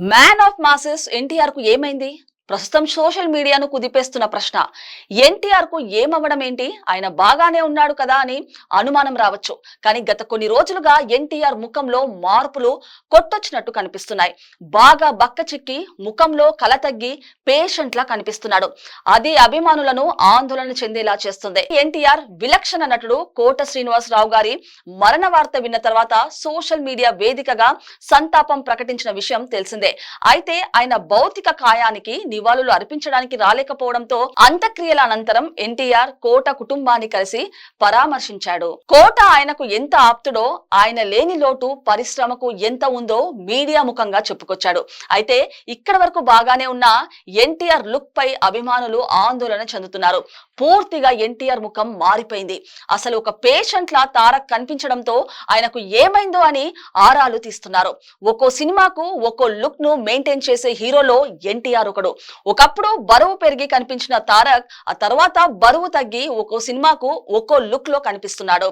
Man of masses ఎన్టీఆర్కు ఏమైంది? ప్రస్తుతం సోషల్ మీడియాను కుదిపేస్తున్న ప్రశ్న ఎన్టీఆర్కు ఏమవ్వడం ఏంటి? ఆయన బాగానే ఉన్నాడు కదా అని అనుమానం రావచ్చు. కానీ గత కొన్ని రోజులుగా ఎన్టీఆర్ ముఖంలో మార్పులు కొట్టొచ్చినట్టు కనిపిస్తున్నాయి. బాగా బక్క చిక్కి ముఖంలో కల తగ్గి పేషెంట్ లా కనిపిస్తున్నాడు. అది అభిమానులను ఆందోళన చెందేలా చేస్తుంది. ఎన్టీఆర్ విలక్షణ నటుడు కోట శ్రీనివాసరావు గారి మరణ వార్త విన్న తర్వాత సోషల్ మీడియా వేదికగా సంతాపం ప్రకటించిన విషయం తెలిసిందే. అయితే ఆయన భౌతిక కాయానికి నివాళులు అర్పించడానికి రాలేకపోవడంతో అంత్యక్రియల అనంతరం ఎన్టీఆర్ కోట కుటుంబాన్ని కలిసి పరామర్శించాడు. కోట ఆయనకు ఎంత ఆప్తుడో ఆయన లేని లోటు పరిశ్రమకు ఎంత ఉందో మీడియా ముఖంగా చెప్పుకొచ్చాడు. అయితే ఇక్కడ వరకు బాగానే ఉన్న ఎన్టీఆర్ లుక్ పై అభిమానులు ఆందోళన చెందుతున్నారు. పూర్తిగా ఎన్టీఆర్ ముఖం మారిపోయింది. అసలు ఒక పేషెంట్ లా తారక్ కనిపించడంతో ఆయనకు ఏమైందో అని ఆరాలు తీస్తున్నారు. ఒక్కో సినిమాకు ఒక్కో లుక్ను మెయింటైన్ చేసే హీరోలో ఎన్టీఆర్ ఒకడు. ఒకప్పుడు బరువు పెరిగి కనిపించిన తారక్ ఆ తర్వాత బరువు తగ్గి ఒక్కో సినిమాకు ఒక్కో లుక్లో కనిపిస్తున్నాడు.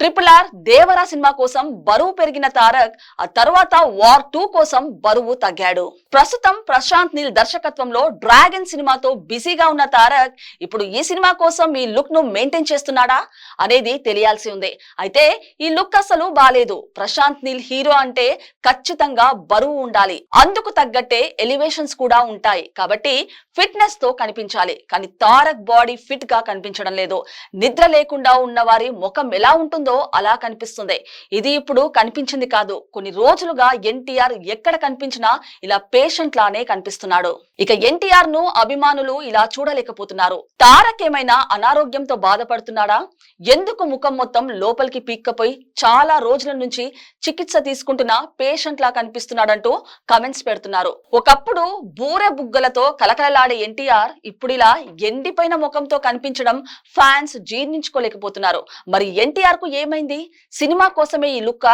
ట్రిపుల్ ఆర్ దేవరా సినిమా కోసం బరువు పెరిగిన తారక్ ఆ తర్వాత వార్ టూ కోసం బరువు తగ్గాడు. ప్రస్తుతం ప్రశాంత్ నీల్ దర్శకత్వంలో డ్రాగన్ సినిమాతో బిజీగా ఉన్న తారక్ ఇప్పుడు ఈ సినిమా కోసం ఈ లుక్ను మెయింటైన్ చేస్తున్నాడా అనేది తెలియాల్సి ఉంది. అయితే ఈ లుక్ అసలు బాలేదు. ప్రశాంత్ నీల్ హీరో అంటే ఖచ్చితంగా బరువు ఉండాలి. అందుకు తగ్గట్టే ఎలివేషన్స్ కూడా ఉంటాయి. కాబట్టి ఫిట్నెస్తో కనిపించాలి. కానీ తారక్ బాడీ ఫిట్గా కనిపించడం లేదు. నిద్ర లేకుండా ఉన్న వారి ముఖం ఎలా ఉంటుందో అలా కనిపిస్తుంది. ఇది ఇప్పుడు కనిపించింది కాదు. కొన్ని రోజులుగా ఎన్టీఆర్ ఎక్కడ కనిపించినా ఇలా పేషెంట్ లానే కనిపిస్తున్నాడు. ఇక ఎన్టీఆర్ను అభిమానులు ఇలా చూడలేకపోతున్నారు. తారక్ ఏమైనా అనారోగ్యంతో బాధపడుతున్నాడా? ఎందుకు ముఖం మొత్తం లోపలికి పీక్కపోయి చాలా రోజుల నుంచి చికిత్స తీసుకుంటున్న పేషెంట్ లా కనిపిస్తున్నాడంటూ కమెంట్స్ పెడుతున్నారు. ఒకప్పుడు బూరె బుగ్గలతో కలకలలాడే ఎన్టీఆర్ ఇప్పుడిలా ఎండిపోయిన ముఖంతో కనిపించడం ఫ్యాన్స్ జీర్ణించుకోలేకపోతున్నారు. మరి ఎన్టీఆర్కు ఏమైంది? సినిమా కోసమే ఈ లుక్క?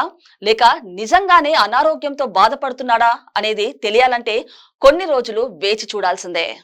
లేక నిజంగానే అనారోగ్యంతో బాధపడుతున్నాడా? అనేది తెలియాలంటే కొన్ని రోజులు వేచి చూడాల్సిందే.